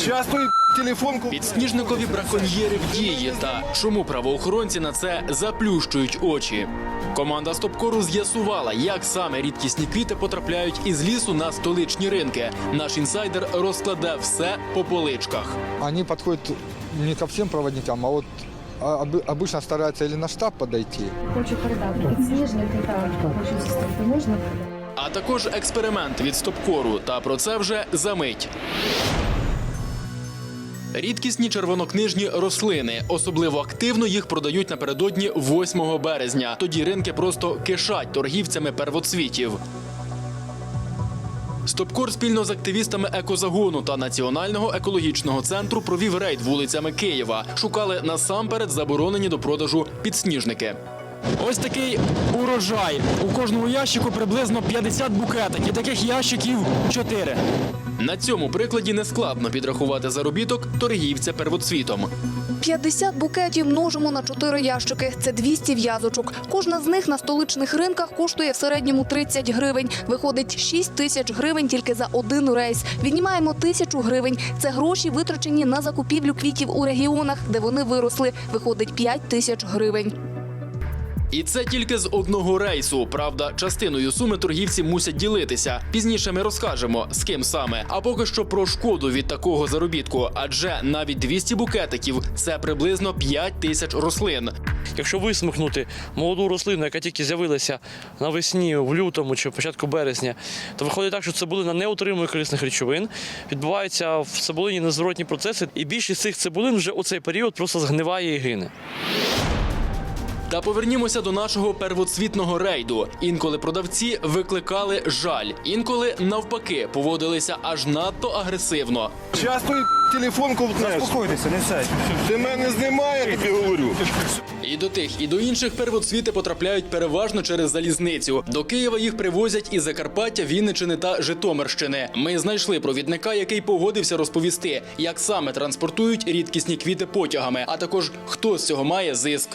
Часто телефон ку- Підсніжникові браконьєри в дії та чому правоохоронці на це заплющують очі. Команда Стопкору з'ясувала, як саме рідкісні квіти потрапляють із лісу на столичні ринки. Наш інсайдер розкладе все по поличках. Они подходят не ко всем проводникам, а обы- обычно стараются или на штаб подойти, Хочу передати підсніжники та хочу зустріти можна. А також експеримент від Стопкору. Та про це вже за мить. Рідкісні червонокнижні рослини. Особливо активно їх продають напередодні 8 березня. Тоді ринки просто кишать торгівцями первоцвітів. Стопкор спільно з активістами екозагону та Національного екологічного центру провів рейд вулицями Києва. Шукали насамперед заборонені до продажу підсніжники. Ось такий урожай. У кожному ящику приблизно 50 букетиків. Таких ящиків 4. На цьому прикладі нескладно підрахувати заробіток торгівця первоцвітом. 50 букетів множимо на 4 ящики. Це 200 в'язочок. Кожна з них на столичних ринках коштує в середньому 30 гривень. Виходить 6 тисяч гривень тільки за один рейс. Віднімаємо тисячу гривень. Це гроші витрачені на закупівлю квітів у регіонах, де вони виросли. Виходить 5 тисяч гривень. І це тільки з одного рейсу. Правда, частиною суми торгівці мусять ділитися. Пізніше ми розкажемо, з ким саме. А поки що про шкоду від такого заробітку. Адже навіть 200 букетиків це приблизно 5 тисяч рослин. Якщо висмикнути молоду рослину, яка тільки з'явилася навесні, в лютому чи в початку березня, то виходить так, що цибулина не отримує корисних речовин. Відбуваються в цибулині незворотні процеси, і більшість цих цибулин вже у цей період просто згниває і гине. Та повернімося до нашого первоцвітного рейду. Інколи продавці викликали жаль, інколи навпаки поводилися аж надто агресивно. Часто телефон ковтнеш. Заспокойтеся, не сядь. Ти мене знімає, я тобі говорю. І до тих, і до інших первоцвіти потрапляють переважно через залізницю. До Києва їх привозять із Закарпаття, Вінничини та Житомирщини. Ми знайшли провідника, який погодився розповісти, як саме транспортують рідкісні квіти потягами, а також хто з цього має зиск.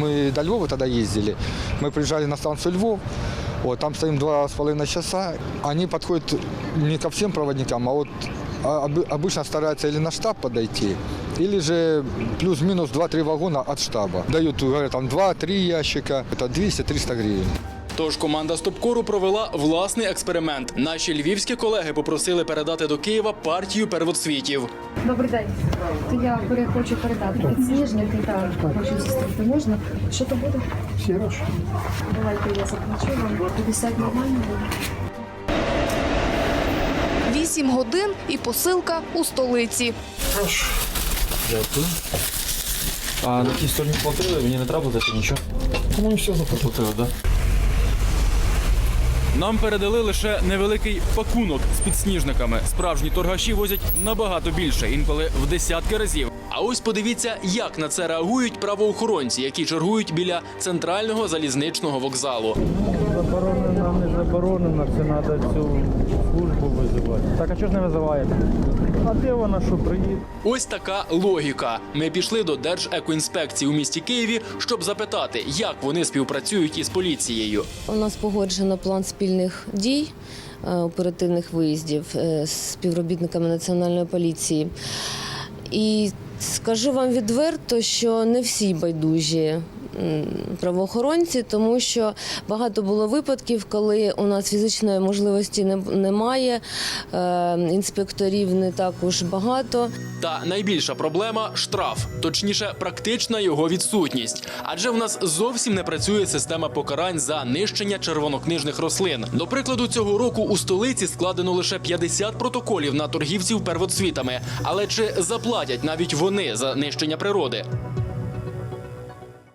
Мы до Львова тогда ездили. Мы приезжали на станцию Львов. Вот, там стоим два с половиной часа. Они подходят не ко всем проводникам, а вот а, обы- обычно стараются или на штаб подойти, или же плюс-минус 2-3 вагона от штаба. Дают, говорят, там 2-3 ящика, это 200-300 гривен. Тож команда Стопкору провела власний експеримент. Наші львівські колеги попросили передати до Києва партію первоцвітів. Добрий день. То я хочу передати підсніжники та хочу зустріти можна. Що то буде? Сірош. Давайте я заплачу вам. 50 нормально буде. 8 годин і посилка у столиці. Дякую. А на тій стороні платили, мені не треба платити нічого. По-моєму, все заплатив. Платили, так? Нам передали лише невеликий пакунок з підсніжниками. Справжні торгаші возять набагато більше, інколи в десятки разів. А ось подивіться, як на це реагують правоохоронці, які чергують біля центрального залізничного вокзалу. Нам не заборонено, це треба цю службу визивати. Так, а чого ж не визиваєте? А де вона що приїде? Ось така логіка. Ми пішли до Держекоінспекції у місті Києві, щоб запитати, як вони співпрацюють із поліцією. У нас погоджено план спільних дій, е, оперативних виїздів е, з співробітниками національної поліції. І скажу вам відверто, що не всі байдужі правоохоронці, тому що багато було випадків, коли у нас фізичної можливості немає, е, інспекторів не так уж багато. Та найбільша проблема штраф, точніше, практична його відсутність. Адже в нас зовсім не працює система покарань за нищення червонокнижних рослин. До прикладу, цього року у столиці складено лише 50 протоколів на торгівців первоцвітами. Але чи заплатять навіть вони за нищення природи?